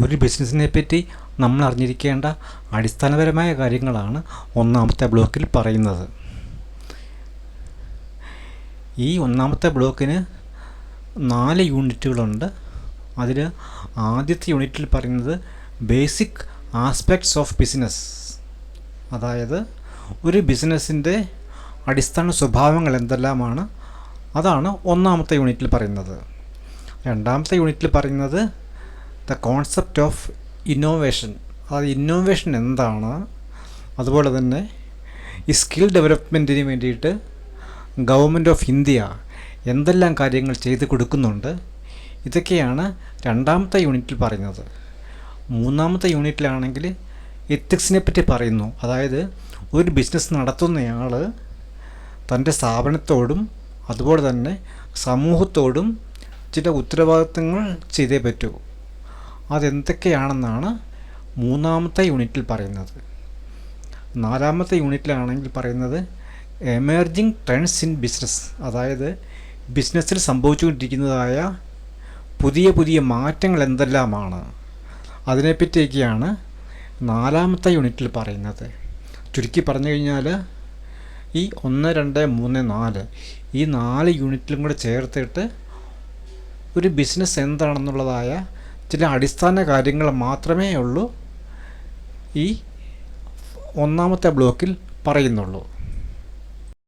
ഒരു ബിസിനസ്സിനെ പറ്റി നമ്മൾ അറിഞ്ഞിരിക്കേണ്ട അടിസ്ഥാനപരമായ കാര്യങ്ങളാണ് ഒന്നാമത്തെ ബ്ലോക്കിൽ പറയുന്നത്. ഈ ഒന്നാമത്തെ ബ്ലോക്കിന് നാല് യൂണിറ്റുകളുണ്ട്. അതിൽ ആദ്യത്തെ യൂണിറ്റിൽ പറയുന്നത് ബേസിക് ആസ്പെക്ട്സ് ഓഫ് ബിസിനസ്. അതായത് ഒരു ബിസിനസ്സിന്റെ അടിസ്ഥാന സ്വഭാവങ്ങൾ എന്തെല്ലാമാണ്? അതാണ് ഒന്നാമത്തെ യൂണിറ്റിൽ പറയുന്നത്. രണ്ടാമത്തെ യൂണിറ്റിൽ പറയുന്നത് ദ കോൺസെപ്റ്റ് ഓഫ് ഇന്നോവേഷൻ. അത് ഇന്നോവേഷൻ എന്താണ്? അതുപോലെ തന്നെ ഈ സ്കിൽ ഡെവലപ്മെന്റിന് വേണ്ടിയിട്ട് ഗവൺമെന്റ് ഓഫ് ഇന്ത്യ എന്തെല്ലാം കാര്യങ്ങൾ ചെയ്ത് കൊടുക്കുന്നുണ്ട്? ഇതൊക്കെയാണ് രണ്ടാമത്തെ യൂണിറ്റിൽ പറയുന്നത്. മൂന്നാമത്തെ യൂണിറ്റിലാണെങ്കിൽ എത്തിക്സിനെ പറ്റി പറയുന്നു. അതായത് ഒരു ബിസിനസ് നടത്തുന്നയാൾ തന്റെ സ്ഥാപനത്തോടും അതുപോലെ തന്നെ സമൂഹത്തോടും ചില ഉത്തരവാദിത്തങ്ങൾ ചെയ്തേ പറ്റൂ. അതെന്തൊക്കെയാണെന്നാണ് മൂന്നാമത്തെ യൂണിറ്റിൽ പറയുന്നത്. നാലാമത്തെ യൂണിറ്റിലാണെങ്കിൽ പറയുന്നത് എമേർജിങ് ട്രെൻഡ്സ് ഇൻ ബിസിനസ്. അതായത് ബിസിനസ്സിൽ സംഭവിച്ചുകൊണ്ടിരിക്കുന്നതായ പുതിയ പുതിയ മാറ്റങ്ങൾ എന്തെല്ലാമാണ്? അതിനെപ്പറ്റിയൊക്കെയാണ് നാലാമത്തെ യൂണിറ്റിൽ പറയുന്നത്. ചുരുക്കി പറഞ്ഞു കഴിഞ്ഞാൽ ഈ ഒന്ന് രണ്ട് മൂന്ന് നാല് ഈ നാല് യൂണിറ്റിലും കൂടെ ചേർത്തിട്ട് ഒരു ബിസിനസ് എന്താണെന്നുള്ളതായ ചില അടിസ്ഥാന കാര്യങ്ങൾ മാത്രമേ ഉള്ളൂ ഈ ഒന്നാമത്തെ ബ്ലോക്കിൽ പറയുന്നുള്ളൂ.